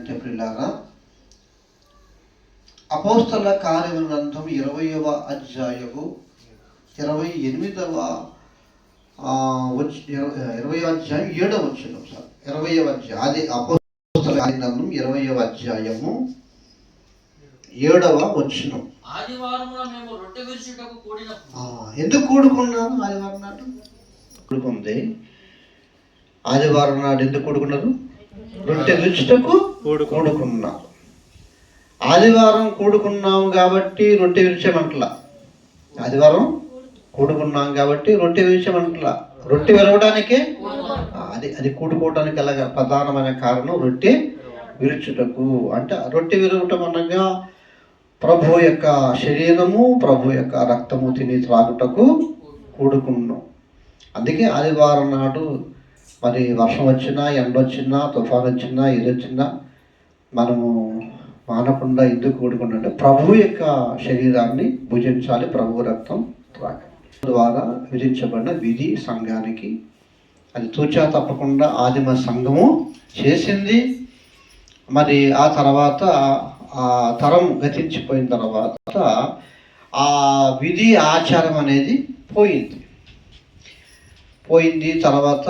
అంటే పిల్లారా అపోస్తల కార్యముల గ్రంథం ఇరవయవ అధ్యాయము ఇరవై ఎనిమిదవ ఇరవై- ఇరవై అధ్యాయం ఏడవ వచ్చిన సార్. ఇరవయవ అధ్యాయం అది అపోస్తల కార్య గ్రంథం ఇరవయవ అధ్యాయము ఏడవ వచ్చినం ఆదివారమున మేము రొట్టె విరుచుటకు కూడినప్పుడు. ఆ, ఎందుకు కూడుకున్నారు ఆదివారం నాడు? కూడుకుంది. ఆదివారం నాడు ఎందుకు కూడుకున్నారు? రొట్టె విరుచుటకు కూడుకున్నారు ఆదివారం కూడుకున్నాం కాబట్టి రొట్టె విరిచామంటలా ఆదివారం కూడుకున్నాం కాబట్టి రొట్టె విరిచామంటలా రొట్టె విరవడానికే? అది అది కూడుకోవడానికి అలాగ ప్రధానమైన కారణం రొట్టె విరుచుటకు. అంటే రొట్టె విరవటం అనగా ప్రభు యొక్క శరీరము ప్రభు యొక్క రక్తము తిని త్రాగుటకు కూడుకున్నాం. అందుకే ఆదివారం నాడు మరి వర్షం వచ్చినా ఎండ వచ్చినా తుఫాన్ వచ్చినా ఇది వచ్చినా మనము మానకుండా ఎందుకు కూడుకుంటుంటే ప్రభు యొక్క శరీరాన్ని భుజించాలి ప్రభు రక్తం త్రాగాలి ద్వారా విధించబడిన విధి సంఘానికి అది తూచా తప్పకుండా ఆదిమ సంఘము చేసింది. మరి ఆ తర్వాత ఆ తరం గతించిపోయిన తర్వాత ఆ విధి ఆచారం అనేది పోయింది. పోయింది తర్వాత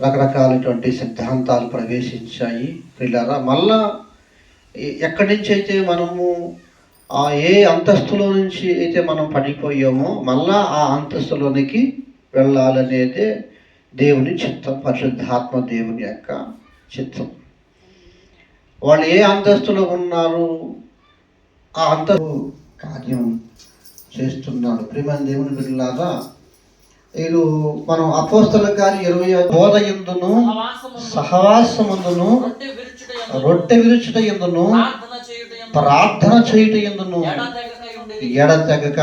రకరకాలటువంటి సిద్ధాంతాలు ప్రవేశించాయి పిల్లరా మళ్ళా ఎక్కడి నుంచి అయితే మనము ఆ ఏ అంతస్తులో నుంచి అయితే మనం పడిపోయామో మళ్ళా ఆ అంతస్తులోనికి వెళ్ళాలనేదే దేవుని చిత్తం పరిశుద్ధాత్మ దేవుని యొక్క చిత్తం. వాళ్ళు ఏ అంతస్తులో ఉన్నారు? ఆ అంత కార్యం చేస్తున్నాడు. ప్రేమ దేవుని బిడ్డలాగా వీరు మనం అపోస్తల గారి ఇరవై బోధ ఎందును సహవాసముందును రొట్టె విరుచుట ఎందును ప్రార్థన చేయుట ఎందును. ఎడతెగక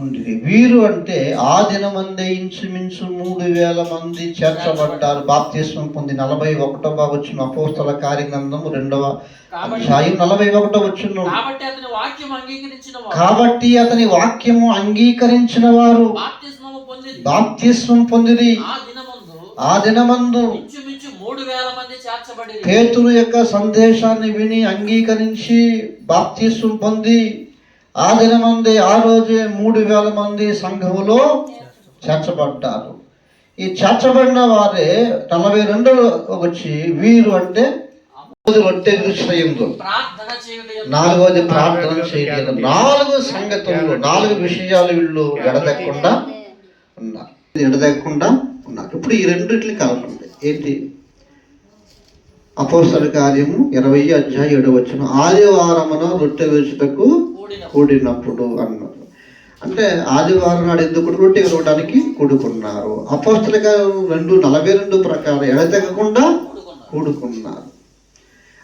ఉండిరి వీరు అంటే ఆ దినమందే ఇంచుమించు మూడు వేల మంది చేర్చబడ్డారు. బాప్తిస్మం పొంది నలభై ఒకటవ వచ్చిన అపోస్తల కార్యగ్రంథం రెండవ అధ్యాయం నలభై ఒకటవ వచ్చిన కాబట్టి అతని వాక్యము అంగీకరించిన వారు. పొందిరి. బాప్తిస్మం పొందిరి. ఆ దినమందు పేతురు యొక్క సందేశాన్ని విని అంగీకరించి బాప్తిస్వం పొంది ఆ దినమందే ఆ రోజే మూడు వేల మంది సంఘములో చేర్చబడ్డారు. ఈ చేర్చబడిన వారే నలభై రెండు వచ్చి వీరు అంటే రొట్టె విషయంలో ప్రార్థన చేయలేదు నాలుగు సంగతులు నాలుగు విషయాలు వీళ్ళు ఎడదెక్కకుండా ఉన్నారు. ఎడదెక్కకుండా ఉన్నారు. ఇప్పుడు ఈ రెండిట్లు కలపండి ఏంటి? అపోస్తల కార్యము ఇరవై అధ్యాయ ఏడు వచ్చిన ఆదివారమున రొట్టె కూడిన కూడినప్పుడు. అన్నారు. అంటే ఆదివారం నాడు ఎందుకు రొట్టె ఇవ్వడానికి కూడుకున్నారు? అపోస్తలుగా రెండు నలభై రెండు ప్రకారం ఎడతెగకుండా కూడుకున్నారు కూడుకున్నారు.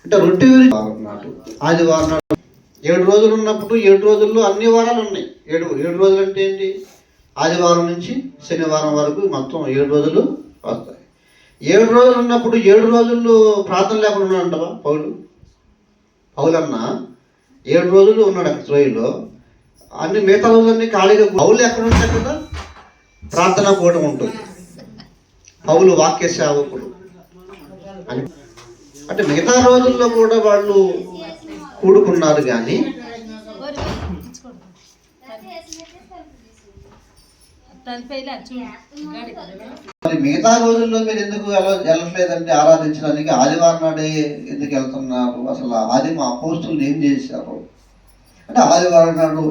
అంటే రొట్టె నాడు ఆదివారం నాడు ఏడు రోజులు ఉన్నప్పుడు ఏడు రోజుల్లో అన్ని వారాలు ఉన్నాయి. ఏడు ఏడు రోజులు అంటే ఏంటి? ఆదివారం నుంచి శనివారం వరకు మొత్తం ఏడు రోజులు వస్తాయి. ఏడు రోజులు ఉన్నప్పుడు ఏడు రోజుల్లో ప్రార్థన లేకుండా ఉన్నాడంటవా పౌలు? పౌలన్నా? ఏడు రోజులు ఉన్నాడు అక్కడ త్రోయిలో అన్ని మిగతా రోజులన్నీ ఖాళీగా పౌలు ఎక్కడ ఉంటాయి కదా ప్రార్థన కూడా ఉంటుంది పౌలు వాక్య సేవకుడు. అని. అంటే మిగతా రోజుల్లో కూడా వాళ్ళు కూడుకున్నారు కానీ మరి మిగతా రోజుల్లో మీరు ఎందుకు వెళ్ళట్లేదంటే ఆరాధించడానికి ఆదివారం నాడే ఎందుకు వెళ్తున్నారు? అసలు ఆది మా అపోస్తులు ఏం చేశారు? అంటే ఆదివారం నాడు